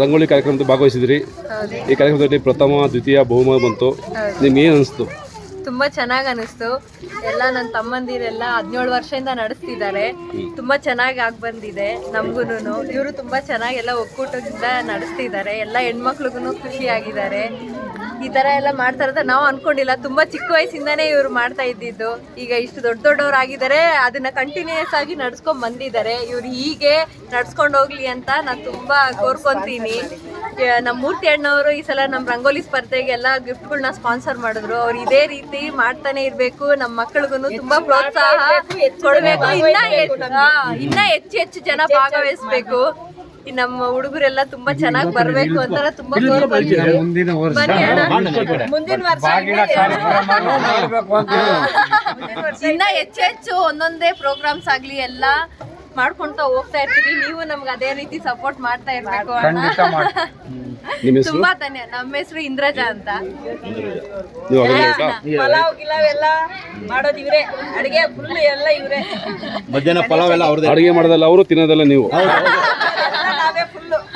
ರಂಗೋಲಿ ಕಾರ್ಯಕ್ರಮದಲ್ಲಿ ಭಾಗವಹಿಸಿದ್ರಿ. ಈ ಕಾರ್ಯಕ್ರಮದಲ್ಲಿ ಪ್ರಥಮ ದ್ವಿತೀಯ ಬಹುಮಾನ ಬಂತು. ನಿಮ್ಗೆ ಏನು ಅನಿಸ್ತು? ತುಂಬಾ ಚೆನ್ನಾಗಿ ಅನಿಸ್ತು. ಎಲ್ಲ ನನ್ನ ತಮ್ಮಂದಿರೆಲ್ಲ ಹದಿನೇಳು ವರ್ಷದಿಂದ ನಡೆಸ್ತಿದ್ದಾರೆ. ತುಂಬಾ ಚೆನ್ನಾಗಿ ಆಗಿ ಬಂದಿದೆ ನಮ್ಗೂನು ಇವರು ತುಂಬಾ ಚೆನ್ನಾಗಿ ಎಲ್ಲ ಒಕ್ಕೂಟದಿಂದ ನಡೆಸ್ತಿದ್ದಾರೆ. ಎಲ್ಲ ಹೆಣ್ಮಕ್ಳಿಗೂ ಖುಷಿಯಾಗಿದ್ದಾರೆ. ಈ ತರ ಎಲ್ಲ ಮಾಡ್ತಾರೆ ಅಂತ ನಾವು ಅನ್ಕೊಂಡಿಲ್ಲ ತುಂಬಾ ಚಿಕ್ಕ ವಯಸ್ಸಿಂದಾನೇ ಇವ್ರು ಮಾಡ್ತಾ ಇದ್ದಿದ್ದು. ಈಗ ಇಷ್ಟು ದೊಡ್ಡ ದೊಡ್ಡವರಾಗಿದ್ದಾರೆ ಅದನ್ನ ಕಂಟಿನ್ಯೂಸ್ ಆಗಿ ನಡ್ಸ್ಕೊಂಡ್ ಬಂದಿದ್ದಾರೆ. ಇವ್ರು ಹೀಗೆ ನಡ್ಸ್ಕೊಂಡು ಹೋಗ್ಲಿ ಅಂತ ನಾನು ತುಂಬಾ ಕೋರ್ಕೊಂತೀನಿ. ನಮ್ಮ ಮೂರ್ತಿ ಅಣ್ಣವರು ಈ ಸಲ ನಮ್ಮ ರಂಗೋಲಿ ಸ್ಪರ್ಧೆಗೆಲ್ಲ ಗಿಫ್ಟ್ಗಳನ್ನ ಸ್ಪಾನ್ಸರ್ ಮಾಡಿದ್ರು. ಅವ್ರು ಇದೇ ರೀತಿ ಮಾಡ್ತಾನೆ ಇರ್ಬೇಕು. ನಮ್ಮ ಮಕ್ಕಳಿಗೂ ತುಂಬಾ ಪ್ರೋತ್ಸಾಹ ಕೊಡ್ಬೇಕು. ಇನ್ನ ಹೆಚ್ಚು ಇನ್ನ ಹೆಚ್ಚು ಹೆಚ್ಚು ಜನ ಭಾಗವಹಿಸ್ಬೇಕು. ನಮ್ಮ ಹುಡುಗರೆಲ್ಲ ತುಂಬಾ ಚೆನ್ನಾಗಿ ಬರ್ಬೇಕು ಅಂತ ತುಂಬಾ ಮುಂದಿನ ವರ್ಷ. ಮುಂದಿನ ವರ್ಷ. ಇನ್ನ ಹೆಚ್ಚು ಹೆಚ್ಚು ಒಂದೊಂದೇ ಪ್ರೋಗ್ರಾಮ್ಸ್ ಆಗ್ಲಿ ಎಲ್ಲ ಮಾಡ್ಕೊಂತ ಹೋಗ್ತಾ ಇರ್ತೀವಿ. ನೀವು ನಮ್ಗೆ ಅದೇ ರೀತಿ ಸಪೋರ್ಟ್ ಮಾಡ್ತಾ ಇರ್ಬೇಕು ಅಣ್ಣ. ನಿಮ್ಮ ಹೆಸರು? ತುಂಬಾ ಧನ್ಯ. ನಮ್ಮ ಹೆಸರು ಇಂದ್ರಜಾ ಅಂತ. ಪಲಾವ್ ಗಿಲಾವ್ ಎಲ್ಲ ಮಾಡೋದು ಇವ್ರೆ. ಅಡಿಗೆ ಫುಲ್ ಎಲ್ಲ ಇವ್ರೆ. ಮಧ್ಯಾಹ್ನ ಪಲಾವ್ ಎಲ್ಲ ಅವ್ರದ್ದು. ಅಡಿಗೆ ಮಾಡೋದಲ್ಲ ಅವರು ತಿನ್ನೋದಲ್ಲ ನೀವು. ಹೌದು.